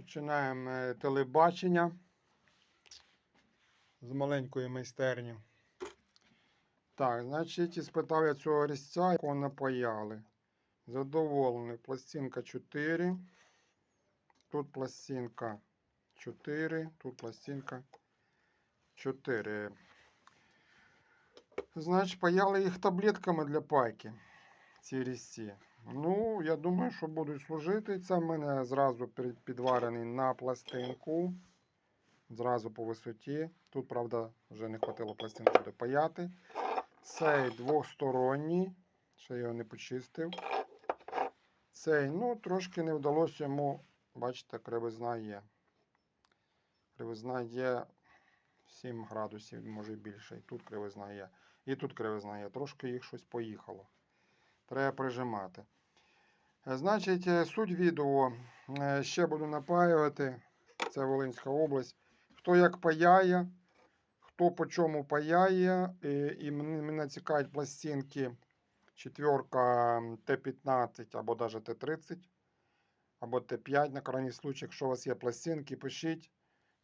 Починаємо е, телебачення з маленької майстерні. Так, значить, спитав я цього різця, якого напаяли. Задоволений. Пластинка 4. Тут пластинка 4. Тут пластинка 4. Значить, паяли їх таблетками для пайки. Ці різці. Ну, я думаю, що будуть служити. Це в мене зразу підварений на пластинку. Зразу по висоті. Тут, правда, вже не хватило пластинки допаяти. Цей двосторонній. Ще його не почистив. Цей, ну, трошки не вдалося йому, бачите, кривизна є. Кривизна є 7 градусів, може більше. І тут кривизна є. І тут кривизна є. Трошки їх щось поїхало. Треба прижимати. Е, Значить, е, суть відео. Е, Ще буду напаювати. Це Волинська область. Хто як паяє, хто по чому паяє. е, І мене, цікавить пластинки четверка Т-15 або навіть Т-30, або Т-5 на крайній случай. Якщо у вас є пластинки, пишіть.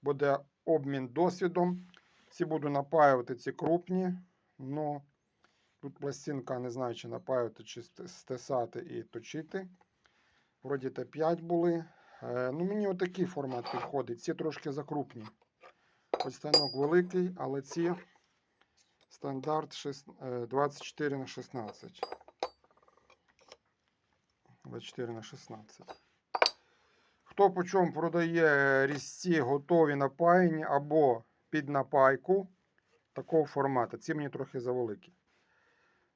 Буде обмін досвідом. Всі буду напаювати ці крупні. Ну, Тут пластинка, не знаю, чи напаювати, чи ст- стесати і точити. Вроді Т5 були. Е, ну, мені отакий формат підходить. Ці трошки закрупні. Ось станок великий, але ці стандарт е, 24 на 16. 24 на 16. Хто по чому продає різці готові напаяні або під напайку такого формату. Ці мені трохи завеликі.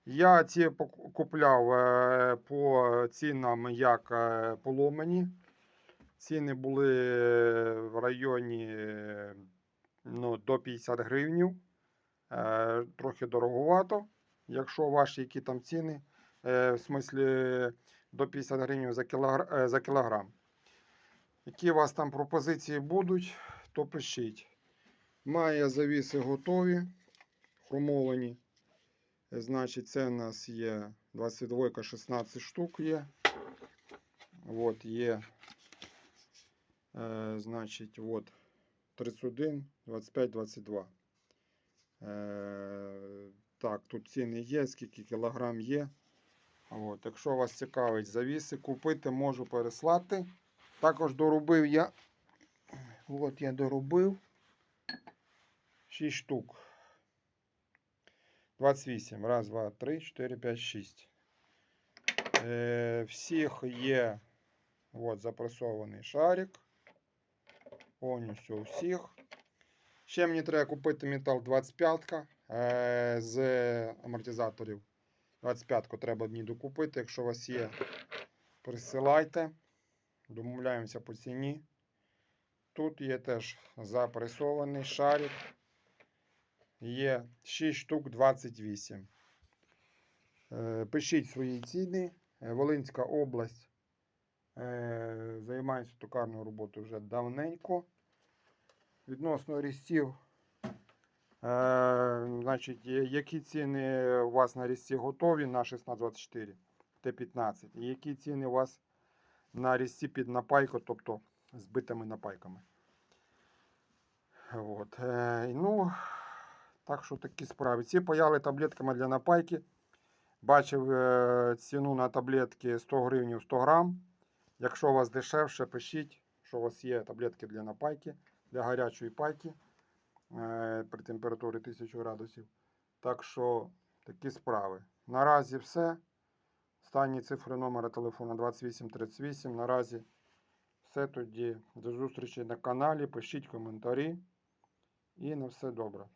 Я ці купляв е, по цінам як е, поломані. Ціни були е, в районі ну, до 50 гривнів. Трохи дороговато. Якщо ваші які там ціни, в смислі до 50 гривень за кілограм. Які у вас там пропозиції будуть, то пишіть. Має завіси готові, хромовані. Е, Значить, це у нас є 22 16 штук є. От є. Е, значить, от 31, 25, 22. Е, так, тут ціни є, скільки кілограм є. От, якщо вас цікавить завіси, купити можу переслати. Також доробив я. От я доробив 6 штук. 28. Раз, два, три, 4, 5, 6. Е, всіх є от, запресований шарик. Повністю у всіх. Ще мені треба купити метал 25 е, з амортизаторів. 25-ку треба мені докупити. Якщо у вас є, присилайте. Домовляємося по ціні. Тут є теж запресований шарик. Є 6 штук 28. Е, Пишіть свої ціни. Е, Волинська область. Е, Займаюся токарною роботою вже давненько. Відносно різців. Значить, які ціни у вас на різці готові на 1624 Т-15? І які ціни у вас на різці під напайку, тобто з битими напайками? От. Ну, так що такі справи. Ці паяли таблетками для напайки. Бачив е, ціну на таблетки 100 гривень 100 грам. Якщо у вас дешевше, пишіть, що у вас є таблетки для напайки, для гарячої пайки е, при температурі 1000 градусів. Так що такі справи. Наразі все. Останні цифри номера телефону 2838. Наразі все тоді. До зустрічі на каналі. Пишіть коментарі. І на все добре.